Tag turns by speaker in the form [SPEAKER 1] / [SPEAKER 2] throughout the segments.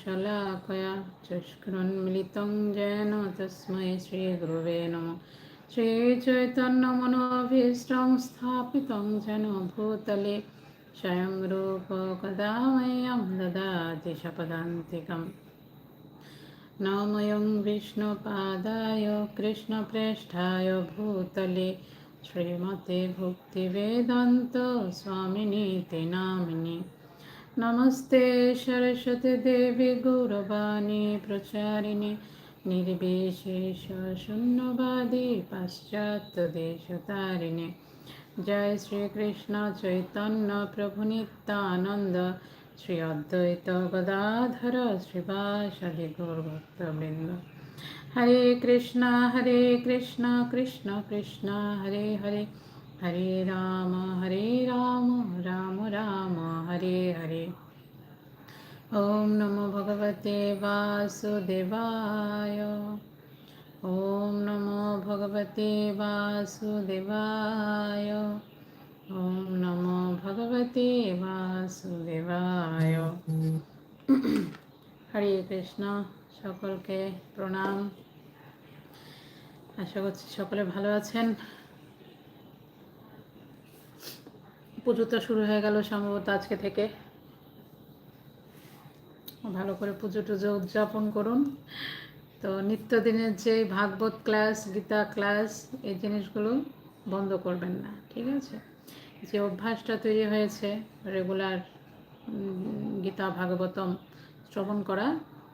[SPEAKER 1] शलाकया चष्कृन्मिलितं येन तस्मै श्रीगुरुवे नमः श्रीचैतन्यमनोभीष्टं स्थापितं जेन भूतले स्वयं रूप कदा मह्यं ददाति शपदान्तिकम् नमयं विष्णुपादाय कृष्णप्रेष्ठाय भूतले श्रीमते भुक्तिवेदान्त स्वामिनीति नामिनि नमस्ते सरस्वतीदेवि गौरवाणी प्रचारिणि निर्विशेषशून्यवादी पाश्चात्यदेशतारिणि जय श्रीकृष्ण चैतन्य प्रभुनित्यानन्द श्री अद्वैत गदाधर श्रीवासदि गौरभक्तवृन्द हरे कृष्ण हरे कृष्ण कृष्ण कृष्ण हरे हरे হরে রাম হরে রাম রাম রাম, হরে হরে। ওম নমো ভগবতে বাসুদেবায়। ওম নমো ভগবতে বাসুদেবায়। ওম নমো ভগবতে বাসুদেবায়। হরে কৃষ্ণ, সকলকে প্রণাম। আশা করছি সকলে ভালো আছেন। পুজো তো শুরু হয়ে গেল সম্ভবত আজকে থেকে। ভালো করে পুজো টুজো উদযাপন করুন। তো নিত্যদিনের যে ভাগবত ক্লাস, গীতা ক্লাস, এই জিনিসগুলো বন্ধ করবেন না, ঠিক আছে? যে অভ্যাসটা তৈরি হয়েছে রেগুলার গীতা, ভাগবতম শ্রবণ করা,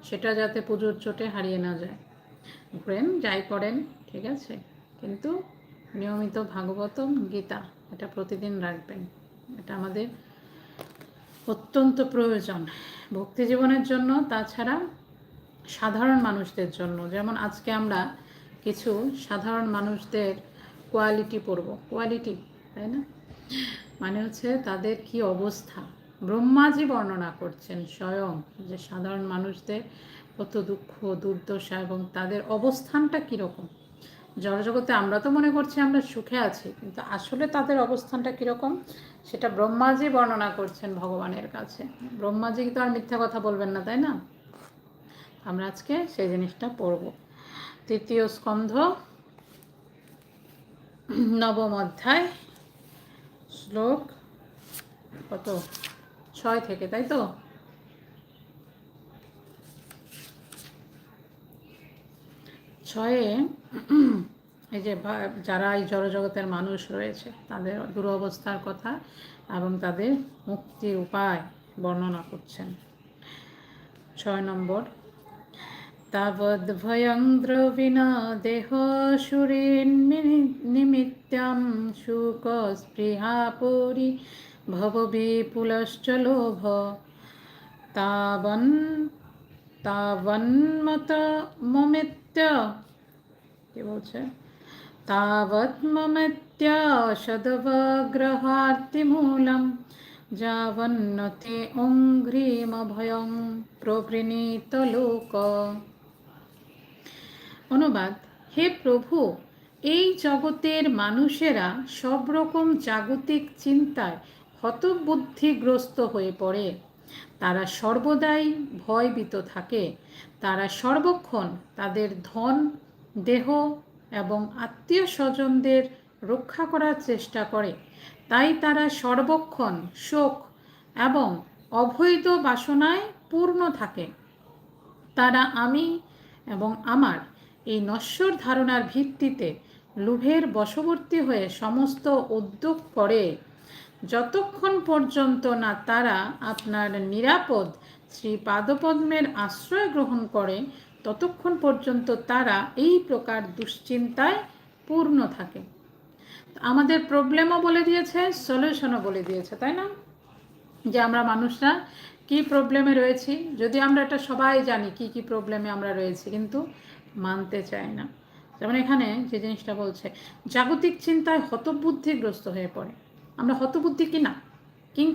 [SPEAKER 1] সেটা যাতে পুজোর চোটে হারিয়ে না যায়। ঘুরেন যাই করেন, ঠিক আছে? কিন্তু নিয়মিত ভাগবতম, গীতা, এটা প্রতিদিন রাখবেন। এটা আমাদের অত্যন্ত প্রয়োজন ভক্তি জীবনের জন্য, তাছাড়া সাধারণ মানুষদের জন্য। যেমন আজকে আমরা কিছু সাধারণ মানুষদের কোয়ালিটি পড়ব। কোয়ালিটি তাই না? মানে হচ্ছে তাদের কি অবস্থা? ব্রহ্মাজি বর্ণনা করছেন স্বয়ং যে সাধারণ মানুষদের কত দুঃখ, দুর্দশা এবং তাদের অবস্থানটা কীরকম? জড়জগতে আমরা তো মনে করছি আমরা সুখে আছি, কিন্তু আসলে তাদের অবস্থানটা কীরকম সেটা ব্রহ্মাজি বর্ণনা করছেন ভগবানের কাছে। ব্রহ্মাজি তো আর মিথ্যা কথা বলবেন না, তাই না? আমরা আজকে সেই জিনিসটা পড়ব। তৃতীয় স্কন্ধ, নবম অধ্যায়, শ্লোক কত? ছয় থেকে, তাই তো? ছয়ে এই যে যারা এই জড়জগতের মানুষ রয়েছে, তাদের দুরবস্থার কথা এবং তাদের মুক্তির উপায় বর্ণনা করছেন। ছয় নম্বর, তাবদ্ভয়ং দ্রবিণা দেহ সুরেন্নিমিত্যাং শুক স্পৃহা পরি ভববিপুলশ্চ লোভ। তাবন, তাবন্মত মমিত্য কি বলছে তাবৎ মমিত্য সদবগ্রহার্তিমূলম যাবন্নতে অঙ্ঘ্রিমভয়ং প্রবৃণীত লোক অনুবাদ হে প্রভু, এই জগতের মানুষেরা সব রকম জাগতিক চিন্তায় হতবুদ্ধিগ্রস্ত হয়ে পড়ে। তারা সর্বদাই ভয়ভীত থাকে। তারা সর্বক্ষণ তাদের ধন, দেহ এবং আত্মীয় স্বজনদের রক্ষা করার চেষ্টা করে। তাই তারা সর্বক্ষণ শোক এবং অবৈধ বাসনায় পূর্ণ থাকে। তারা আমি এবং আমার এই নশ্বর ধারণার ভিত্তিতে লোভের বশবর্তী হয়ে সমস্ত উদ্যোগ করে। যতক্ষণ পর্যন্ত না তারা আপনার নিরাপদ শ্রী পাদপদ্মের আশ্রয় গ্রহণ করে, ততক্ষণ পর্যন্ত তারা এই প্রকার দুশ্চিন্তায় পূর্ণ থাকে। আমাদের প্রবলেমও বলে দিয়েছে, সলিউশনও বলে দিয়েছে, তাই না? যে আমরা মানুষরা কি প্রবলেমে রয়েছি, যদি আমরা এটা সবাই জানি কি কি প্রবলেমে আমরা রয়েছি, কিন্তু মানতে চাই না। যেমন এখানে যে জিনিসটা বলছে, জাগতিক চিন্তায় হতবুদ্ধিগ্রস্ত হয়ে পড়ে। আমরা হতবুদ্ধি কি না কিং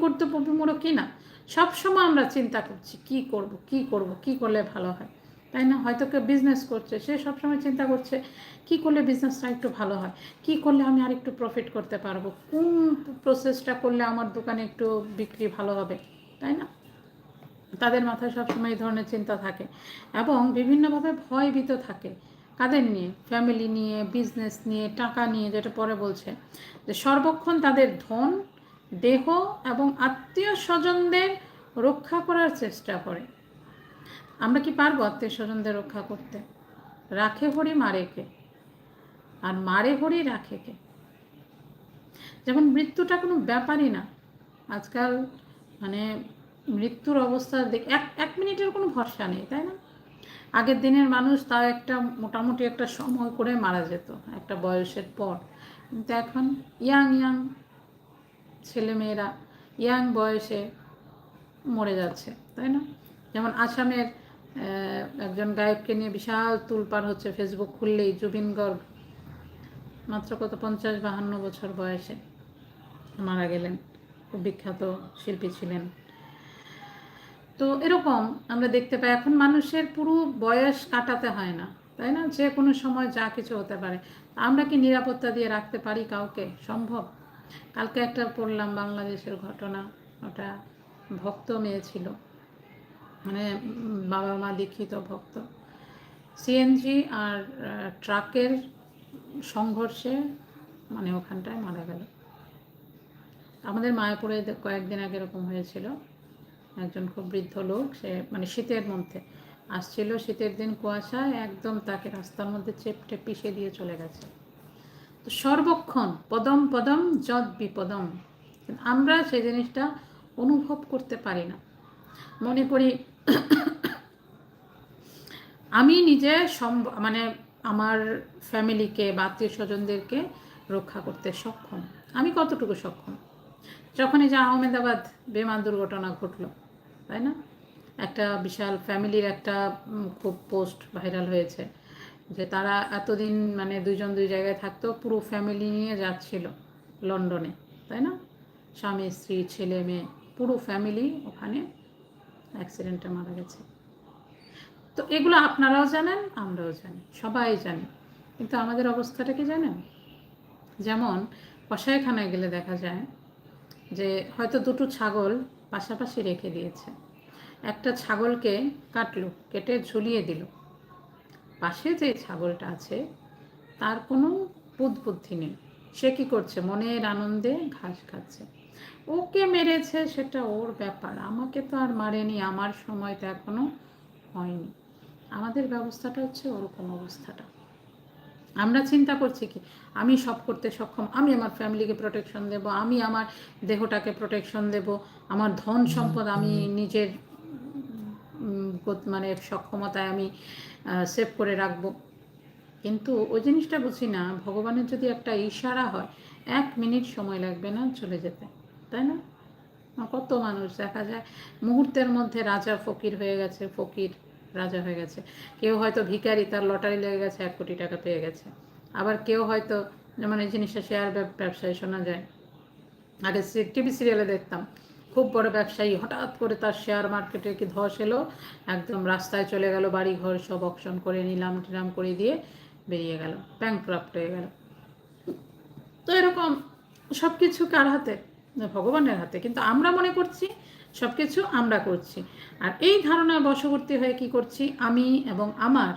[SPEAKER 1] কি না সবসময় আমরা চিন্তা করছি, কি করব কি করব, কি করলে ভালো হয়? তাই না? হয়তো কেউ বিজনেস করছে, সে সবসময় চিন্তা করছে, কি করলে বিজনেসটা একটু ভালো হয়? কি করলে আমি আর একটু প্রফিট করতে পারব? কোন প্রসেসটা করলে আমার দোকানে একটু বিক্রি ভালো হবে? তাই না? তাদের মাথায় সবসময় এই ধরনের চিন্তা থাকে এবং বিভিন্নভাবে ভয়ভীত থাকে। কাদের নিয়ে ফ্যামিলি নিয়ে বিজনেস নিয়ে, টাকা নিয়ে, যেটা পরে বলছে, যে সর্বক্ষণ তাদের ধন, দেহ এবং আত্মীয় স্বজনদের রক্ষা করার চেষ্টা করে। আমরা কি পারব আত্মীয় স্বজনদের রক্ষা করতে? রাখে হরি মারে কে? আর মারে হরি রাখে কে? যেমন মৃত্যুটা কোনো ব্যাপারই না। আজকাল মানে মৃত্যুর অবস্থা দেখ, এক এক মিনিটের কোনো ভরসা নেই, তাই না? আগের দিনের মানুষ তাও একটা মোটামুটি একটা সময় করে মারা যেত, একটা বয়সের পর। কিন্তু এখন ইয়াং ইয়াং ছেলেমেয়েরা ইয়াং বয়সে মরে যাচ্ছে, তাই না? যেমন আসামের একজন গায়ককে নিয়ে বিশাল তুলপার হচ্ছে ফেসবুক খুললেই জুবিন গর্গ, মাত্র কত, পঞ্চাশ, বাহান্ন বছর বয়সে মারা গেলেন। খুব বিখ্যাত শিল্পী ছিলেন। তো এরকম আমরা দেখতে পাই। এখন মানুষের পুরো বয়স কাটাতে হয় না, তাই না? যে কোনো সময় যা কিছু হতে পারে। আমরা কি নিরাপত্তা দিয়ে রাখতে পারি কাউকে? সম্ভব? কালকে একটা পড়লাম বাংলাদেশের ঘটনা, ওটা ভক্ত মেয়ে ছিল। মানে বাবা মা দীক্ষিত ভক্ত। সিএনজি আর ট্রাকের সংঘর্ষে মানে ওখানটায় মারা গেল। আমাদের মায়াপুরে কয়েকদিন আগে এরকম হয়েছিল। একজন খুব বৃদ্ধ লোক, সে মানে শীতের মধ্যে আসছিল, শীতের দিন কুয়াশায় একদম তাকে রাস্তার মধ্যে চেপটে পিষে দিয়ে চলে গেছে। তো সর্বক্ষণ পদম পদম যদ বিপদম। আমরা সেই জিনিসটা অনুভব করতে পারি না। মনে করি আমি নিজে মানে আমার ফ্যামিলিকে বা আত্মীয় স্বজনদেরকে রক্ষা করতে সক্ষম। আমি কতটুকু সক্ষম? যখনই যে আহমেদাবাদ বিমান দুর্ঘটনা ঘটলো তাই না? একটা বিশাল ফ্যামিলির একটা খুব পোস্ট ভাইরাল হয়েছে যে তারা এতদিন মানে দুইজন দুই জায়গায় থাকতো, পুরো ফ্যামিলি নিয়ে যাচ্ছিল লন্ডনে, তাই না? স্বামী, স্ত্রী, ছেলে, মেয়ে, পুরো ফ্যামিলি ওখানে অ্যাক্সিডেন্টে মারা গেছে। তো এগুলো আপনারাও জানেন, আমরাও জানি, সবাই জানি। কিন্তু আমাদের অবস্থাটা কি জানেন? যেমন কষাইখানায় গেলে দেখা যায় যে হয়তো দুটো ছাগল পাশাপাশি রেখে দিয়েছে। একটা ছাগলকে কাটলো, কেটে ঝুলিয়ে দিল। পাশে যে ছাগলটা আছে, তার কোনো বুদ্ধি নেই। সে কি করছে? মনের আনন্দে ঘাস খাচ্ছে। ওকে মেরেছে, সেটা ওর ব্যাপার। আমাকে তো আর মারেনি, আমার সময় তো এখনও হয়নি। আমাদের ব্যবস্থাটা হচ্ছে ওরকম অবস্থাটা। আমরা চিন্তা করছি কি আমি সব করতে সক্ষম আমি আমার ফ্যামিলিকে প্রোটেকশন দেব আমি আমার দেহটাকে প্রোটেকশন দেব আমার ধন সম্পদ আমি নিজের মানে সক্ষমতায় আমি সেভ করে রাখব। কিন্তু ওই জিনিসটা বুঝি না ভগবানের যদি একটা ইশারা হয় এক মিনিট সময় লাগবে না চলে যেতে তাই না? কত মানুষ দেখা যায় মুহূর্তের মধ্যে রাজা ফকির হয়ে গেছে ফকির রাজা হয়ে গেছে। কেউ হয়তো ভিকারি তার লটারি লেগে গেছে, এক কোটি টাকা পেয়ে গেছে। আবার কেউ হয়তো, যেমন এই জিনিসটা শেয়ার ব্যবসায় শোনা যায়। আগে টিভি সিরিয়ালে দেখতাম। খুব বড় ব্যবসায়ী, হঠাৎ করে তার শেয়ার মার্কেটে কি ধস এলো? একদম রাস্তায় চলে গেল বাড়ি ঘর সব অপশন করে নিলাম, টিলাম করে দিয়ে বেরিয়ে গেল। ব্যাংক প্রাপ্ত হয়ে গেল। তো এরকম সব কিছু কার হাতে? ভগবানের হাতে। কিন্তু আমরা মনে করছি সব কিছু আমরা করছি। আর এই ধারণায় বশবর্তী হয়ে কি করছি? আমি এবং আমার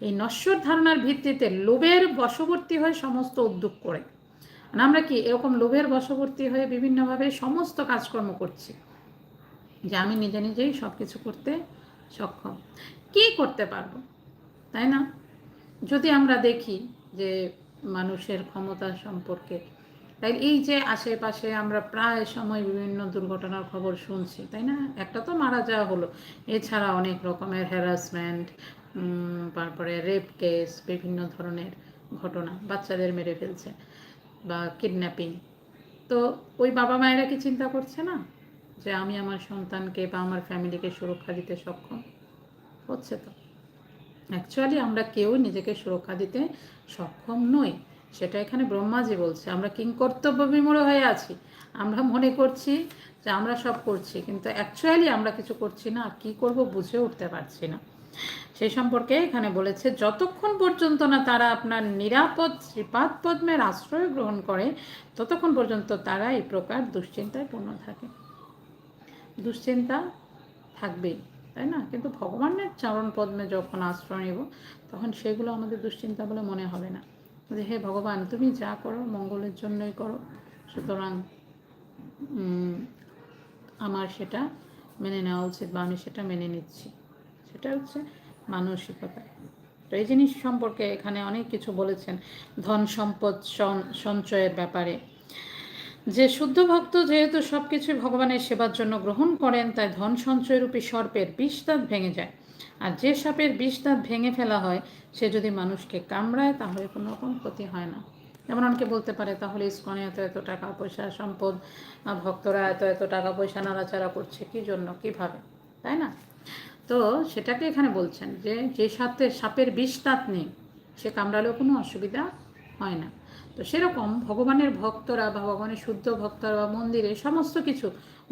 [SPEAKER 1] এই নশ্বর ধারণার ভিত্তিতে লোভের বশবর্তী হয়ে সমস্ত উদ্যোগ করে। মানে আমরা কি এরকম লোভের বশবর্তী হয়ে বিভিন্নভাবে সমস্ত কাজকর্ম করছি? যে আমি নিজে নিজেই সব কিছু করতে সক্ষম। কি করতে পারব? তাই না? যদি আমরা দেখি যে মানুষের ক্ষমতা সম্পর্কে তাই এই যে আশেপাশে আমরা প্রায় সময় বিভিন্ন দুর্ঘটনার খবর শুনছি, তাই না? একটা তো মারা যাওয়া হলো। এছাড়া অনেক রকমের হ্যারাসমেন্ট তারপরে রেপ কেস বিভিন্ন ধরনের ঘটনা, বাচ্চাদের মেরে ফেলছে বা কিডন্যাপিং তো ওই বাবা মায়েরা কি চিন্তা করছে না? যে আমি আমার সন্তানকে বা আমার ফ্যামিলিকে সুরক্ষা দিতে সক্ষম? হচ্ছে তো। অ্যাকচুয়ালি আমরা কেউ নিজেকে সুরক্ষা দিতে সক্ষম নই। সেটা এখানে ব্রহ্মাজি বলছে, আমরা কিংকর্তব্য বিমূঢ় হয়ে আছি। আমরা মনে করছি যে আমরা সব করছি, কিন্তু অ্যাকচুয়ালি আমরা কিছু করছি না, আর কী করব বুঝে উঠতে পারছি না। সেই সম্পর্কে এখানে বলেছে, যতক্ষণ পর্যন্ত না তারা আপনার নিরাপদ শ্রীপাদ পদ্মের আশ্রয় গ্রহণ করে, ততক্ষণ পর্যন্ত তারা এই প্রকার দুশ্চিন্তায় পূর্ণ থাকে। দুশ্চিন্তা থাকবেই, তাই না? কিন্তু ভগবানের চরণ পদ্মে যখন আশ্রয় নেব, তখন সেগুলো আমাদের দুশ্চিন্তা বলে মনে হবে না। যে হে ভগবান, তুমি যা করো মঙ্গলের জন্যই করো। সুতরাং আমার সেটা মেনে নেওয়া উচিত বা আমি সেটা মেনে নিচ্ছি। সেটা হচ্ছে মানসিকতা। তো এই জিনিস সম্পর্কে এখানে অনেক কিছু বলেছেন ধন সম্পদ সঞ্চয়ের ব্যাপারে। যে শুদ্ধ ভক্ত যেহেতু সব কিছুই ভগবানের সেবার জন্য গ্রহণ করেন, তাই ধন সঞ্চয়রূপী সর্পের বিষ দাঁত ভেঙে যায়। আর যে সাপের বিষ দাঁত ভেঙে ফেলা হয়, সে যদি মানুষকে কামড়ায়, তাহলে কোনো রকম ক্ষতি হয় না। যেমন অনেকে বলতে পারে, তাহলে ইস্কনে এত এত টাকা পয়সা, সম্পদ ভক্তরা এত এত টাকা পয়সা নাড়াচাড়া করছে, কী জন্য, কীভাবে? তাই না? তো সেটাকে এখানে বলছেন যে যে সাথে সাপের বিষ দাঁত নেই, সে কামড়ালেও কোনো অসুবিধা হয় না। তো সেরকম ভগবানের ভক্তরা বা ভগবানের শুদ্ধ ভক্তরা বা মন্দিরে সমস্ত কিছু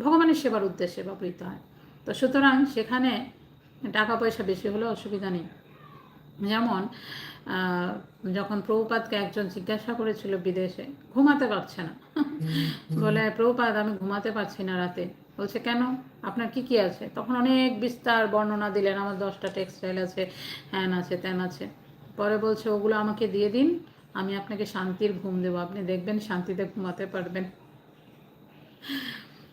[SPEAKER 1] ভগবানের সেবার উদ্দেশ্যে ব্যবহৃত হয়। তো সুতরাং সেখানে টাকা পয়সা বেশি হলে অসুবিধা নেই। যেমন যখন প্রভুপাতকে একজন জিজ্ঞাসা করেছিল বিদেশে ঘুমাতে পারছে না। বলে প্রভুপাত আমি ঘুমাতে পারছি না রাতে। বলছে কেন? আপনার কি কি আছে? তখন অনেক বিস্তার বর্ণনা দিলেন। আমার দশটা টেক্সটাইল আছে হ্যান আছে ত্যান আছে। পরে বলছে ওগুলো আমাকে দিয়ে দিন আমি আপনাকে শান্তির ঘুম দেবো। আপনি দেখবেন শান্তিতে ঘুমাতে পারবেন।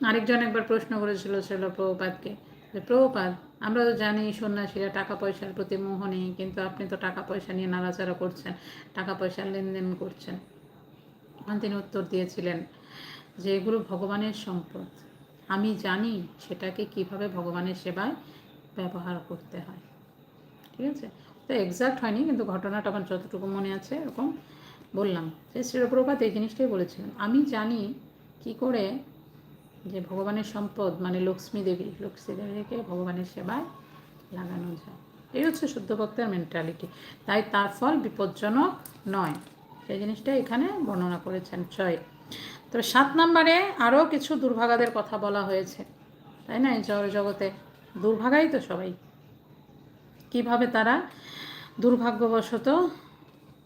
[SPEAKER 1] আরেকজন একবার প্রশ্ন করেছিল ছিল প্রভুপাতকে যে প্রভুপাত আমরা তো জানি সন্ন্যাসীরা টাকা পয়সার প্রতি মোহ নেই কিন্তু আপনি তো টাকা পয়সা নিয়ে নাড়াচাড়া করছেন টাকা পয়সার লেনদেন করছেন। তিনি উত্তর দিয়েছিলেন যে, এগুলো ভগবানের সম্পদ। আমি জানি সেটাকে কীভাবে ভগবানের সেবায় ব্যবহার করতে হয়। ঠিক আছে? তো এক্সাক্ট হয়নি, কিন্তু ঘটনাটা আমার যতটুকু মনে আছে এরকম বললাম। যে শ্রীরপ্রপাত এই জিনিসটাই বলেছিলেন। আমি জানি কি করে যে ভগবানের সম্পদ মানে লক্ষ্মী দেবী, লক্ষ্মী দেবীকে ভগবানের সেবায় লাগানো যায়। এই হচ্ছে শুদ্ধ ভক্তের মেন্টালিটি তাই তার ফল বিপজ্জনক নয়। সেই জিনিসটা এখানে বর্ণনা করেছেন ছয়। তবে সাত নম্বরে আরও কিছু দুর্ভাগাদের কথা বলা হয়েছে। তাই না? এই জগতে দুর্ভাগাই তো সবাই। কীভাবে তারা দুর্ভাগ্যবশত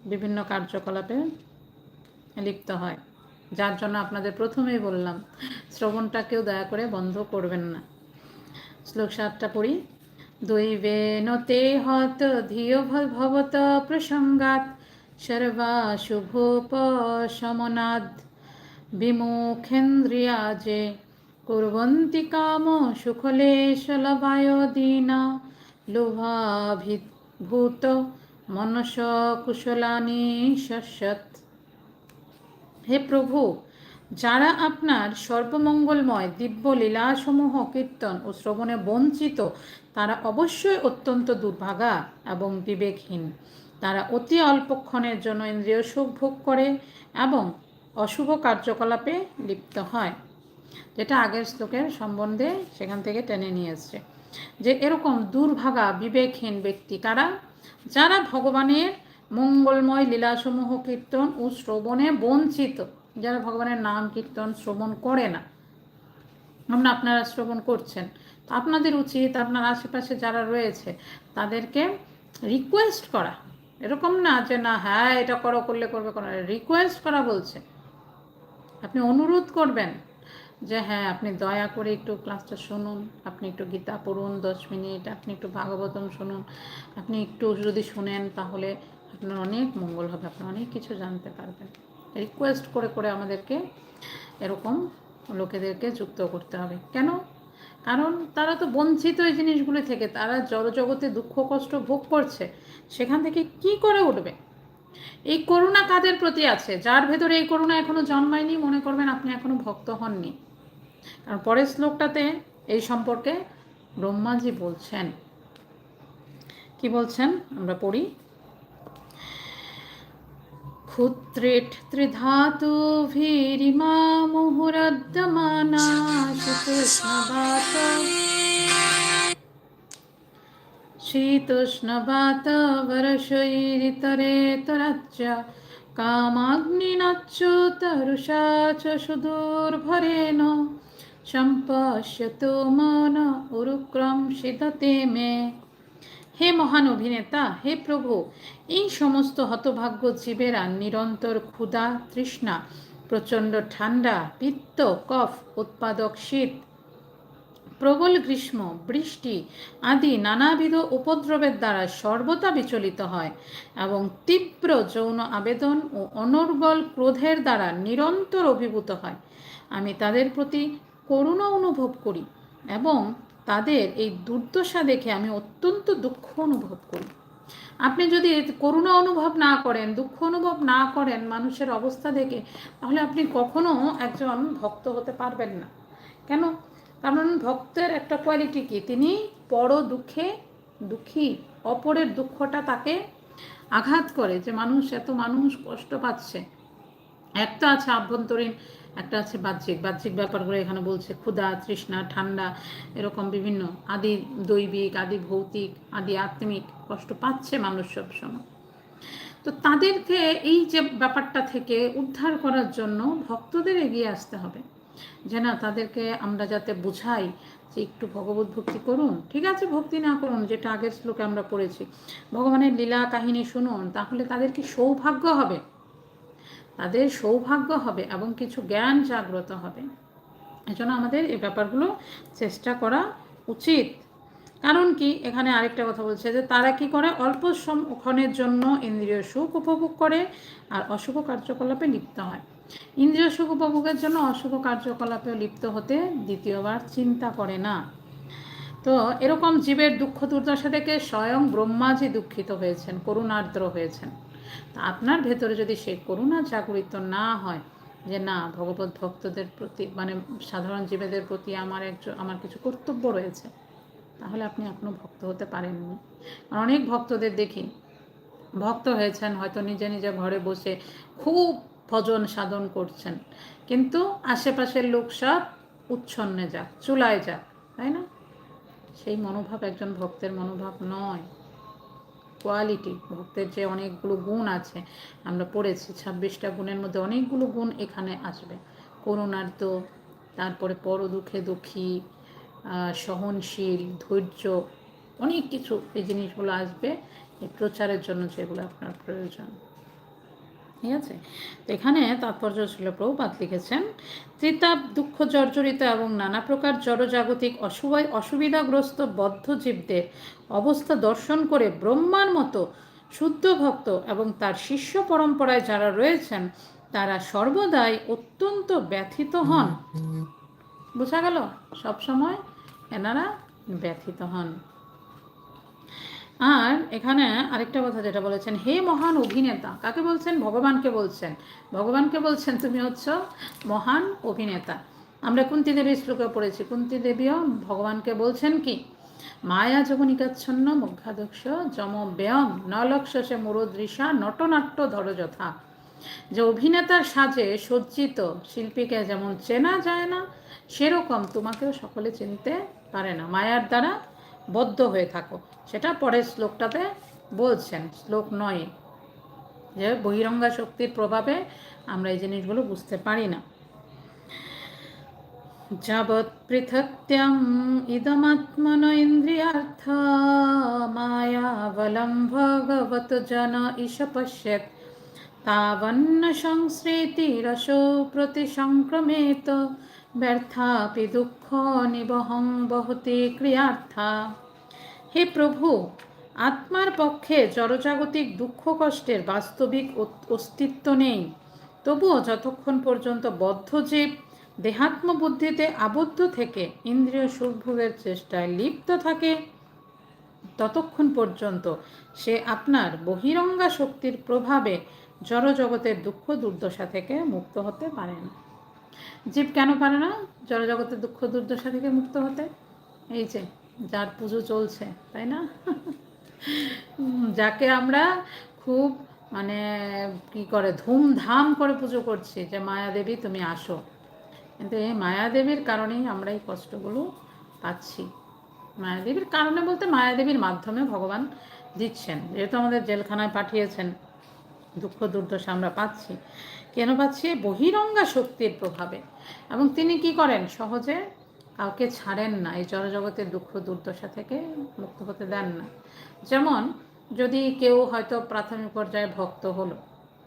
[SPEAKER 1] বিভিন্ন কার্যকলাপে লিপ্ত হয়? যার জন্য আপনাদের প্রথমেই বললাম, শ্রবণটাকেও দয়া করে বন্ধ করবেন না। শ্লোক সাতটা পড়ি দৈবে নতে হত ধিয় ভবত প্রসঙ্গাত সর্বা বিমুখেন্দ্রিয়া যে কুর্বন্তি কাম সুখলেশলভায় দীনা, লোভাভিভূত মনস কুশলানি শস্যত হে প্রভু, যারা আপনার সর্বমঙ্গলময় দিব্য লীলাসমূহ কীর্তন ও শ্রবণে বঞ্চিত, তারা অবশ্যই অত্যন্ত দুর্ভাগা এবং বিবেকহীন। তারা অতি অল্পক্ষণের জন্য ইন্দ্রিয় সুখ ভোগ করে এবং অশুভ কার্যকলাপে লিপ্ত হয়। যেটা আগের শ্লোকের সম্বন্ধে সেখান থেকে টেনে নিয়ে এসছে যে এরকম দুর্ভাগা, বিবেকহীন ব্যক্তি কারা যারা ভগবানের মঙ্গলময় লীলাসমূহ কীর্তন ও শ্রবণে বঞ্চিত। যারা ভগবানের নাম কীর্তন শ্রবণ করে না। আমরা আপনারা শ্রবণ করছেন। তো আপনাদের উচিত, আপনার আশেপাশে যারা রয়েছে, তাদেরকে রিকোয়েস্ট করা। এরকম না যে, না হ্যাঁ এটা করো, করলে করবে কোনো রিকোয়েস্ট করা বলছে। আপনি অনুরোধ করবেন যে হ্যাঁ আপনি দয়া করে একটু ক্লাসটা শুনুন। আপনি একটু গীতা পড়ুন দশ মিনিট। আপনি একটু ভাগবতম শুনুন। আপনি একটু যদি শুনেন, তাহলে আপনার অনেক মঙ্গল হবে আপনি অনেক কিছু জানতে পারবেন। রিকোয়েস্ট করে করে আমাদেরকে এরকম লোকেদেরকে যুক্ত করতে হবে। কেন? কারণ তারা তো বঞ্চিত এই জিনিসগুলি থেকে, তারা জড়জগতে দুঃখ, কষ্ট ভোগ করছে, সেখান থেকে কি করে উঠবে? এই করুণা কাদের প্রতি আছে? যার ভেতরে এই করুণা এখনও জন্মায়নি, মনে করবেন আপনি এখনও ভক্ত হননি। কারণ পরের শ্লোকটাতে এই সম্পর্কে ব্রহ্মাজি বলছেন। কি বলছেন? আমরা পড়ি। ক্ষুত্রেট ত্রিধাতুভিরিমা মুহুরদ্যমানা শীতোষ্ণবাত শীতোষ্ণবাত বরশৈরিতরে তরাজ্য কামাগ্নিনাচ্যুতরুষা চ সুদূর্ভরেণ। সম্পশ্যতো মন উরুক্রম সিদতে মে। হে মহান অভিনেতা, হে প্রভু, এই সমস্ত হতভাগ্য জীবেরা নিরন্তর ক্ষুধা, তৃষ্ণা, প্রচণ্ড ঠান্ডা পিত্ত, কফ, উৎপাদক শীত, প্রবল গ্রীষ্ম, বৃষ্টি আদি নানাবিধ উপদ্রবের দ্বারা সর্বদা বিচলিত হয় এবং তীব্র যৌন আবেদন ও অনর্গল ক্রোধের দ্বারা নিরন্তর অভিভূত হয়। আমি তাদের প্রতি করুণা অনুভব করি এবং তাদের এই দুর্দশা দেখে আমি অত্যন্ত দুঃখ অনুভব করি। আপনি যদি করুণা অনুভব না করেন, দুঃখ অনুভব না করেন মানুষের অবস্থা দেখে, তাহলে আপনি কখনো একজন ভক্ত হতে পারবেন না। কেন? কারণ ভক্তের একটা কোয়ালিটি কি? তিনি পর দুঃখে দুঃখী, অপরের দুঃখটা তাকে আঘাত করে যে মানুষ, এত মানুষ কষ্ট পাচ্ছে। একটা আছে আভ্যন্তরীণ একটা আছে বাহ্যিক বাহ্যিক ব্যাপারগুলো এখানে বলছে ক্ষুধা, তৃষ্ণা, ঠান্ডা, এরকম বিভিন্ন আদি দৈবিক, আদি ভৌতিক, আদি আত্মিক কষ্ট পাচ্ছে মানুষ সবসময়। তো তাদেরকে এই যে ব্যাপারটা থেকে উদ্ধার করার জন্য ভক্তদের এগিয়ে আসতে হবে। যে না, তাদেরকে আমরা যাতে বুঝাই যে একটু ভগবত ভক্তি করুন, ঠিক আছে, ভক্তি না করুন, যেটা আগের শ্লোকে আমরা পড়েছি। ভগবানের লীলা কাহিনী শুনুন, তাহলে তাদের কি সৌভাগ্য হবে? তাদের সৌভাগ্য হবে এবং কিছু জ্ঞান জাগ্রত হবে। এজন্য আমাদের এই ব্যাপারগুলো চেষ্টা করা উচিত। কারণ কি? এখানে আরেকটা কথা বলছে যে, তারা কি করে? অল্প ক্ষণের জন্য ইন্দ্রিয় সুখ উপভোগ করে আর অশুভ কার্যকলাপে লিপ্ত হয়। ইন্দ্রিয় সুখ উপভোগের জন্য অশুভ কার্যকলাপে লিপ্ত হতে দ্বিতীয়বার চিন্তা করে না। তো এরকম জীবের দুঃখ দুর্দশা থেকে স্বয়ং ব্রহ্মাজি দুঃখিত হয়েছেন, করুণার্দ্র হয়েছেন। তা আপনার ভেতরে যদি সেই করুণা জাগরিত না হয়, যে না, ভগবত ভক্তদের প্রতি মানে সাধারণ জীবেদের প্রতি আমার একজন আমার কিছু কর্তব্য রয়েছে, তাহলে আপনি এখনও ভক্ত হতে পারেননি। কারণ অনেক ভক্তদের দেখি, ভক্ত হয়েছেন, হয়তো নিজে নিজে ঘরে বসে খুব ভজন সাধন করছেন, কিন্তু আশেপাশের লোক সব উচ্ছন্নে যাক, চুলায় যাক, তাই না? সেই মনোভাব একজন ভক্তের মনোভাব নয়। কোয়ালিটি ভক্তের যে অনেকগুলো গুণ আছে, আমরা পড়েছি, ছাব্বিশটা গুণের মধ্যে অনেকগুলো গুণ এখানে আসবে। করুণার্থ তারপরে পর দুঃখে দুঃখী সহনশীল, ধৈর্য, অনেক কিছু এই জিনিসগুলো আসবে, এই প্রচারের জন্য যেগুলো আপনার প্রয়োজন। ঠিক আছে? তো এখানে তাৎপর্য ছিল প্রভুপাত লিখেছেন ত্রিতাপ দুঃখ জর্জরিত এবং নানা প্রকার জড়জাগতিক অসুবিধা অসুবিধাগ্রস্ত বদ্ধ জীবদের অবস্থা দর্শন করে ব্রহ্মার মতো শুদ্ধ ভক্ত এবং তার শিষ্য পরম্পরায় যারা রয়েছেন তারা সর্বদাই অত্যন্ত ব্যথিত হন। বোঝা গেল? সবসময় এনারা ব্যথিত হন। আর এখানে আরেকটা কথা যেটা বলেছেন, হে মহান অভিনেতা, কাকে বলছেন? ভগবানকে বলছেন। ভগবানকে বলছেন তুমি হচ্ছ মহান অভিনেতা। আমরা কুন্তি দেবীর শ্লোকে পড়েছি, কুন্তি দেবীও ভগবানকে বলছেন কি? মায়া যবনিকাচ্ছন্ন মুখাদক্ষ যম ব্যয়ম নলক্ষ সে মুরদৃশা নটনাট্য ধরযথা। যে অভিনেতার সাজে সজ্জিত শিল্পীকে যেমন চেনা যায় না, সেরকম তোমাকেও সকলে চিনতে পারে না। মায়ার দ্বারা বদ্ধ হয়ে থাকো। সেটা পরের শ্লোকটাতে বলছেন, শ্লোক নয়। যে বহিরঙ্গা শক্তির প্রভাবে আমরা এই জিনিসগুলো বুঝতে পারি না। যাবৎ পৃথক্ত্যম ইদমাত্মন ইন্দ্রিয়ার্থ মায়াবলম ভগবত জন ইশ পশ্যত তাবন্ন সংস্মৃতি রসো প্রতি সংক্রমেত। ব্যর্থাপি দুঃখ নিবহং বহতে ক্রিয়ার্থা। হে প্রভু, আত্মার পক্ষে জড়জাগতিক দুঃখ কষ্টের বাস্তবিক অস্তিত্ব নেই। তবুও যতক্ষণ পর্যন্ত বদ্ধজীব দেহাত্ম বুদ্ধিতে আবদ্ধ থেকে ইন্দ্রিয় সুখভোগের চেষ্টায় লিপ্ত থাকে, ততক্ষণ পর্যন্ত সে আপনার বহিরঙ্গা শক্তির প্রভাবে জড়জগতের দুঃখ দুর্দশা থেকে মুক্ত হতে পারে না জীব কেন পারে না? জড়জগতের দুঃখ, দুর্দশা থেকে মুক্ত হতে। এই যে, যার পুজো চলছে, তাই না? যাকে আমরা খুব মানে কি করে, ধুমধাম করে পুজো করছি যে মায়াদেবী তুমি আসো। কিন্তু এই মায়াদেবীর কারণেই আমরা এই কষ্টগুলো পাচ্ছি। মায়াদেবীর কারণে বলতে মায়াদেবীর মাধ্যমে ভগবান দিচ্ছেন। যেহেতু আমাদের জেলখানায় পাঠিয়েছেন দুঃখ দুর্দশা আমরা পাচ্ছি। কেন পাচ্ছি? বহিরঙ্গা শক্তির প্রভাবে। এবং তিনি কি করেন? সহজে কাউকে ছাড়েন না। এই জড়জগতের দুঃখ দুর্দশা থেকে মুক্ত হতে দেন না। যেমন, যদি কেউ হয়তো প্রাথমিক পর্যায়ে ভক্ত হলো,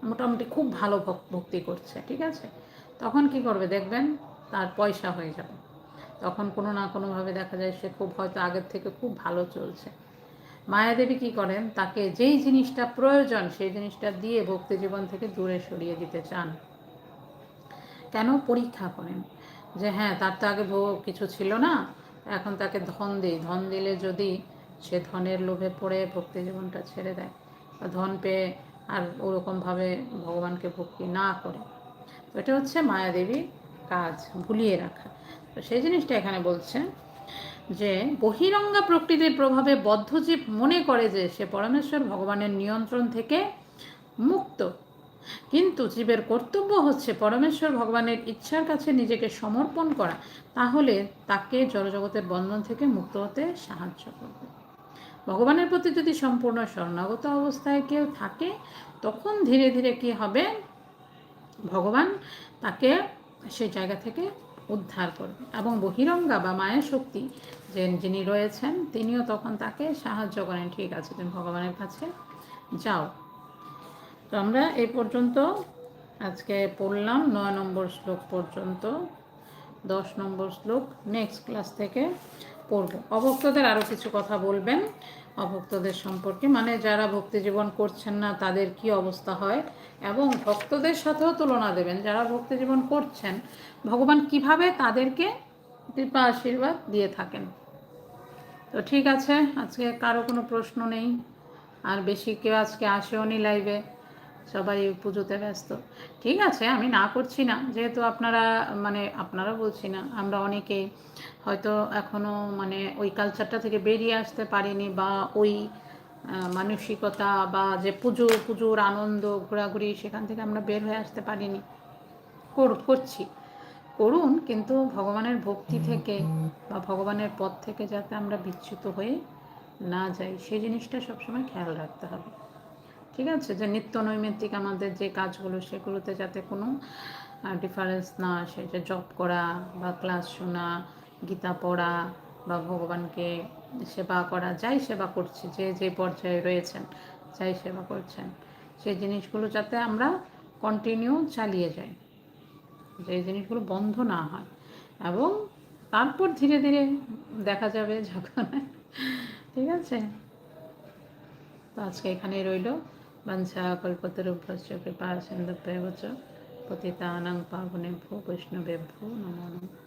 [SPEAKER 1] মোটামুটি খুব ভালো ভক্তি করছে, ঠিক আছে? তখন কি করবে? দেখবেন তার পয়সা হয়ে যাবে। তখন কোনো না কোনোভাবে দেখা যায় সে খুব হয়তো আগের থেকে খুব ভালো চলছে। মায়াদেবী কি করেন? তাকে যেই জিনিসটা প্রয়োজন, সেই জিনিসটা দিয়ে ভক্তি জীবন থেকে দূরে সরিয়ে দিতে চান। কেন? পরীক্ষা করেন। যে হ্যাঁ তার তো আগে ভোগ কিছু ছিল না, এখন তাকে ধন দিই। ধন দিলে যদি সে ধনের লোভে পড়ে, ভক্তি জীবনটা ছেড়ে দেয়। বা ধন পেয়ে আর ওরকমভাবে ভগবানকে ভক্তি না করে। তো এটা হচ্ছে মায়াদেবীর কাজ, ভুলিয়ে রাখা। তো সেই জিনিসটা এখানে বলছে যে বহিরঙ্গা প্রকৃতির প্রভাবে বদ্ধজীব মনে করে যে সে পরমেশ্বর ভগবানের নিয়ন্ত্রণ থেকে মুক্ত। কিন্তু জীবের কর্তব্য হচ্ছে পরমেশ্বর ভগবানের ইচ্ছার কাছে নিজেকে সমর্পণ করা। তাহলে তাকে জড়জগতের বন্ধন থেকে মুক্ত হতে সাহায্য করবে। ভগবানের প্রতি যদি সম্পূর্ণ শরণাগত অবস্থায় কেউ থাকে, তখন ধীরে ধীরে কি হবে? ভগবান তাকে সেই জায়গা থেকে উদ্ধার করবে। এবং বহিরঙ্গা বা মায়া শক্তি যে যিনি রয়েছেন, তিনিও তখন তাকে সাহায্য করেন। ঠিক আছে, তুমি ভগবানের কাছে যাও। তো আমরা এই পর্যন্ত আজকে পড়লাম নয় নম্বর শ্লোক পর্যন্ত। দশ নম্বর শ্লোক নেক্সট ক্লাস থেকে পড়ব। অভক্তদের আরও কিছু কথা বলবেন। অভক্তদের সম্পর্কে মানে যারা ভক্তি জীবন করছেন না, তাদের কি অবস্থা হয়? এবং ভক্তদের সাথেও তুলনা দেবেন, যারা ভক্তি জীবন করছেন, ভগবান কীভাবে তাদেরকে কৃপা, আশীর্বাদ দিয়ে থাকেন? তো ঠিক আছে, আজকে কারও কোনো প্রশ্ন নেই, আর বেশি কেউ আজকে আসেও নি লাইভে সবাই পুজোতে ব্যস্ত। ঠিক আছে, আমি না করছি না। যেহেতু আপনারা মানে আপনারা বলছি না, আমরা অনেকেই হয়তো এখনও মানে ওই কালচারটা থেকে বেরিয়ে আসতে পারিনি বা ওই মানসিকতা বা যে পুজো, পুজোর আনন্দ, ঘোরাঘুরি সেখান থেকে আমরা বের হয়ে আসতে পারিনি। করছি। করুন, কিন্তু ভগবানের ভক্তি থেকে বা ভগবানের পথ থেকে যাতে আমরা বিচ্যুত হয়ে না যাই, সেই জিনিসটা সবসময় খেয়াল রাখতে হবে। ঠিক আছে? যে নিত্য নৈমিত্তিক আমাদের যে কাজগুলো, সেগুলোতে যাতে কোনো ডিফারেন্স না আসে। যে জব করা বা ক্লাস শোনা, গীতা পড়া বা ভগবানকে সেবা করা, যাই সেবা করছি, যে যে পর্যায়ে রয়েছেন, যাই সেবা করছেন, সেই জিনিসগুলো যাতে আমরা কন্টিনিউ চালিয়ে যাই। যে জিনিসগুলো বন্ধ না হয়। এবং তারপর ধীরে ধীরে দেখা যাবে যখন, ঠিক আছে? তো আজকে এখানেই রইল। কৃপা সিন্ধুভ্যেব চ পতিতানাং পাবনেভ্যো বৈষ্ণবেভ্যো নমো নমঃ